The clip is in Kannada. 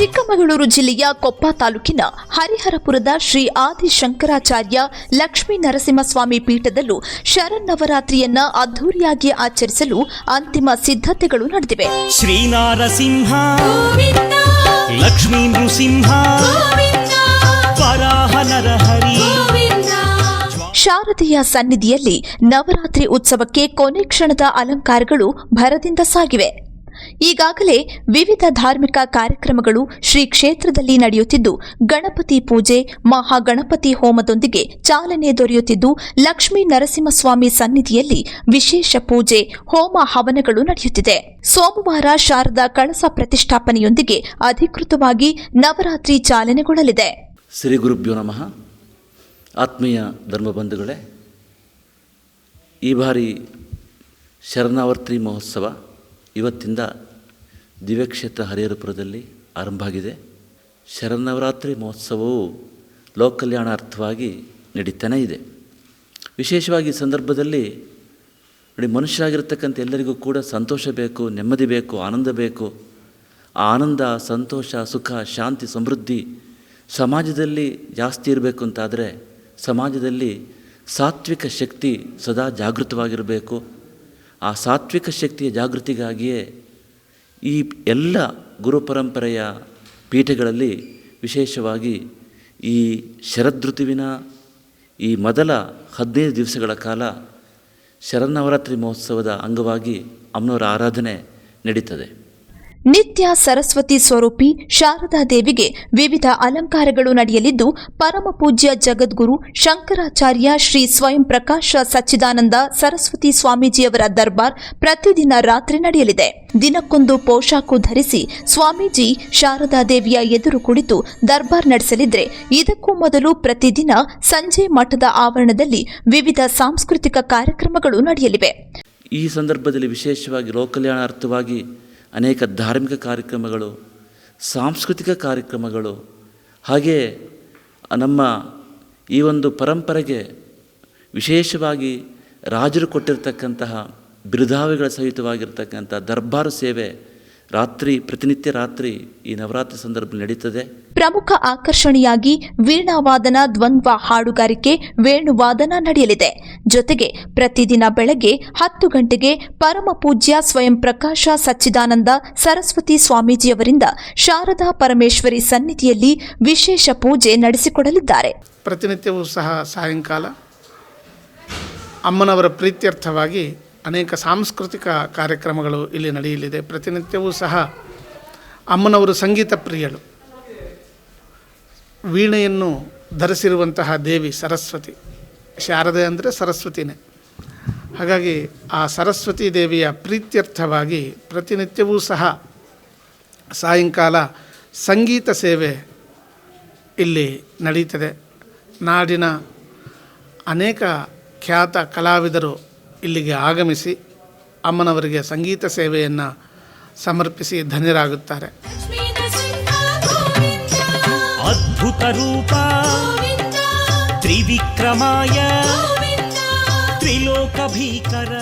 ಚಿಕ್ಕಮಗಳೂರು ಜಿಲ್ಲೆಯ ಕೊಪ್ಪ ತಾಲೂಕಿನ ಹರಿಹರಪುರದ ಶ್ರೀ ಆದಿಶಂಕರಾಚಾರ್ಯ ಲಕ್ಷ್ಮೀ ನರಸಿಂಹಸ್ವಾಮಿ ಪೀಠದಲ್ಲೂ ಶರನ್ನವರಾತ್ರಿಯನ್ನ ಅದ್ದೂರಿಯಾಗಿ ಆಚರಿಸಲು ಅಂತಿಮ ಸಿದ್ಧತೆಗಳು ನಡೆದಿವೆ. ಶ್ರೀ ನರಸಿಂಹ ಲಕ್ಷ್ಮೀ ನೃಸಿಂಹ ಶಾರದೆಯ ಸನ್ನಿಧಿಯಲ್ಲಿ ನವರಾತ್ರಿ ಉತ್ಸವಕ್ಕೆ ಕೊನೆ ಕ್ಷಣದ ಅಲಂಕಾರಗಳು ಭರದಿಂದ ಸಾಗಿವೆ. ಈಗಾಗಲೇ ವಿವಿಧ ಧಾರ್ಮಿಕ ಕಾರ್ಯಕ್ರಮಗಳು ಶ್ರೀ ಕ್ಷೇತ್ರದಲ್ಲಿ ನಡೆಯುತ್ತಿದ್ದು, ಗಣಪತಿ ಪೂಜೆ, ಮಹಾಗಣಪತಿ ಹೋಮದೊಂದಿಗೆ ಚಾಲನೆ ದೊರೆಯುತ್ತಿದ್ದು, ಲಕ್ಷ್ಮೀ ನರಸಿಂಹಸ್ವಾಮಿ ಸನ್ನಿಧಿಯಲ್ಲಿ ವಿಶೇಷ ಪೂಜೆ, ಹೋಮ ಹವನಗಳು ನಡೆಯುತ್ತಿದೆ. ಸೋಮವಾರ ಶಾರದಾ ಕಳಸ ಪ್ರತಿಷ್ಠಾಪನೆಯೊಂದಿಗೆ ಅಧಿಕೃತವಾಗಿ ನವರಾತ್ರಿ ಚಾಲನೆಗೊಳ್ಳಲಿದೆ. ಶ್ರೀ ಗುರುಭ್ಯೋ ನಮಃ. ಆತ್ಮೀಯ ಧರ್ಮಬಂಧುಗಳೇ, ಈ ಬಾರಿ ಶರಣಾವರ್ತಿ ಮಹೋತ್ಸವ ಇವತ್ತಿಂದ ದಿವ್ಯಕ್ಷೇತ್ರ ಹರಿಹರಪುರದಲ್ಲಿ ಆರಂಭ ಆಗಿದೆ ಶರನ್ನವರಾತ್ರಿ ಮಹೋತ್ಸವವು ಲೋಕ ಕಲ್ಯಾಣಾರ್ಥವಾಗಿ ನಡೀತಾನೇ ಇದೆ. ವಿಶೇಷವಾಗಿ ಈ ಸಂದರ್ಭದಲ್ಲಿ ನೋಡಿ, ಮನುಷ್ಯರಾಗಿರ್ತಕ್ಕಂಥ ಎಲ್ಲರಿಗೂ ಕೂಡ ಸಂತೋಷ ಬೇಕು, ನೆಮ್ಮದಿ ಬೇಕು, ಆನಂದ ಬೇಕು. ಆ ಆನಂದ, ಸಂತೋಷ, ಸುಖ, ಶಾಂತಿ, ಸಮೃದ್ಧಿ ಸಮಾಜದಲ್ಲಿ ಜಾಸ್ತಿ ಇರಬೇಕು ಅಂತಾದರೆ ಸಮಾಜದಲ್ಲಿ ಸಾತ್ವಿಕ ಶಕ್ತಿ ಸದಾ ಜಾಗೃತವಾಗಿರಬೇಕು. ಆ ಸಾತ್ವಿಕ ಶಕ್ತಿಯ ಜಾಗೃತಿಗಾಗಿಯೇ ಈ ಎಲ್ಲ ಗುರುಪರಂಪರೆಯ ಪೀಠಗಳಲ್ಲಿ ವಿಶೇಷವಾಗಿ ಈ ಶರದೃತುವಿನ ಈ ಮೊದಲ ಹದಿನೈದು ದಿವಸಗಳ ಕಾಲ ಶರನ್ನವರಾತ್ರಿ ಮಹೋತ್ಸವದ ಅಂಗವಾಗಿ ಅಮ್ಮನವರ ಆರಾಧನೆ ನಡೀತದೆ. ನಿತ್ಯ ಸರಸ್ವತಿ ಸ್ವರೂಪಿ ಶಾರದಾ ದೇವಿಗೆ ವಿವಿಧ ಅಲಂಕಾರಗಳು ನಡೆಯಲಿದ್ದು, ಪರಮ ಪೂಜ್ಯ ಜಗದ್ಗುರು ಶಂಕರಾಚಾರ್ಯ ಶ್ರೀ ಸ್ವಯಂ ಪ್ರಕಾಶ ಸಚ್ಚಿದಾನಂದ ಸರಸ್ವತಿ ಸ್ವಾಮೀಜಿಯವರ ದರ್ಬಾರ್ ಪ್ರತಿದಿನ ರಾತ್ರಿ ನಡೆಯಲಿದೆ. ದಿನಕ್ಕೊಂದು ಪೋಷಾಕು ಧರಿಸಿ ಸ್ವಾಮೀಜಿ ಶಾರದಾ ದೇವಿಯ ಎದುರು ಕುಳಿತು ದರ್ಬಾರ್ ನಡೆಸಲಿದ್ರೆ, ಇದಕ್ಕೂ ಮೊದಲು ಪ್ರತಿದಿನ ಸಂಜೆ ಮಠದ ಆವರಣದಲ್ಲಿ ವಿವಿಧ ಸಾಂಸ್ಕೃತಿಕ ಕಾರ್ಯಕ್ರಮಗಳು ನಡೆಯಲಿವೆ. ಈ ಸಂದರ್ಭದಲ್ಲಿ ವಿಶೇಷವಾಗಿ ಲೋಕಲ್ಯಾಣಾರ್ಥವಾಗಿ ಅನೇಕ ಧಾರ್ಮಿಕ ಕಾರ್ಯಕ್ರಮಗಳು, ಸಾಂಸ್ಕೃತಿಕ ಕಾರ್ಯಕ್ರಮಗಳು, ಹಾಗೆ ನಮ್ಮ ಈ ಒಂದು ಪರಂಪರೆಗೆ ವಿಶೇಷವಾಗಿ ರಾಜರು ಕೊಟ್ಟಿರತಕ್ಕಂತಹ ಬಿರುದಾವಿಗಳ ಸಹಿತವಾಗಿರ್ತಕ್ಕಂಥ ದರ್ಬಾರು ಸೇವೆ ರಾತ್ರಿ ಪ್ರತಿನಿತ್ಯ ರಾತ್ರಿ ಈ ನವರಾತ್ರಿ ಸಂದರ್ಭದಲ್ಲಿ ನಡೀತದೆ. ಪ್ರಮುಖ ಆಕರ್ಷಣೆಯಾಗಿ ವೀಣಾವಾದನ ದ್ವಂದ್ವ ಹಾಡುಗಾರಿಕೆ ವೇಣುವಾದನ ನಡೆಯಲಿದೆ. ಜೊತೆಗೆ ಪ್ರತಿದಿನ ಬೆಳಗ್ಗೆ ಹತ್ತು ಗಂಟೆಗೆ ಪರಮ ಪೂಜ್ಯ ಸ್ವಯಂ ಪ್ರಕಾಶ ಸಚ್ಚಿದಾನಂದ ಸರಸ್ವತಿ ಸ್ವಾಮೀಜಿಯವರಿಂದ ಶಾರದಾ ಪರಮೇಶ್ವರಿ ಸನ್ನಿಧಿಯಲ್ಲಿ ವಿಶೇಷ ಪೂಜೆ ನಡೆಸಿಕೊಡಲಿದ್ದಾರೆ. ಪ್ರತಿನಿತ್ಯವೂ ಸಹ ಸಾಯಂಕಾಲ ಅಮ್ಮನವರ ಪ್ರೀತ್ಯರ್ಥವಾಗಿ ಅನೇಕ ಸಾಂಸ್ಕೃತಿಕ ಕಾರ್ಯಕ್ರಮಗಳು ಇಲ್ಲಿ ನಡೆಯಲಿದೆ. ಪ್ರತಿನಿತ್ಯವೂ ಸಹ ಅಮ್ಮನವರು ಸಂಗೀತ ಪ್ರಿಯಳು. ವೀಣೆಯನ್ನು ಧರಿಸಿರುವಂತಹ ದೇವಿ ಸರಸ್ವತಿ. ಶಾರದೆ ಅಂದರೆ ಸರಸ್ವತಿನೇ. ಹಾಗಾಗಿ ಆ ಸರಸ್ವತಿ ದೇವಿಯ ಪ್ರೀತ್ಯರ್ಥವಾಗಿ ಪ್ರತಿನಿತ್ಯವೂ ಸಹ ಸಾಯಂಕಾಲ ಸಂಗೀತ ಸೇವೆ ಇಲ್ಲಿ ನಡೀತದೆ. ನಾಡಿನ ಅನೇಕ ಖ್ಯಾತ ಕಲಾವಿದರು ಇಲ್ಲಿಗೆ ಆಗಮಿಸಿ ಅಮ್ಮನವರಿಗೆ ಸಂಗೀತ ಸೇವೆಯನ್ನು ಸಮರ್ಪಿಸಿ ಧನ್ಯರಾಗುತ್ತಾರೆ. ಅದ್ಭುತ ರೂಪ ತ್ರಿವಿಕ್ರಮಾಯ ತ್ರಿಲೋಕ ಭೀಕರ.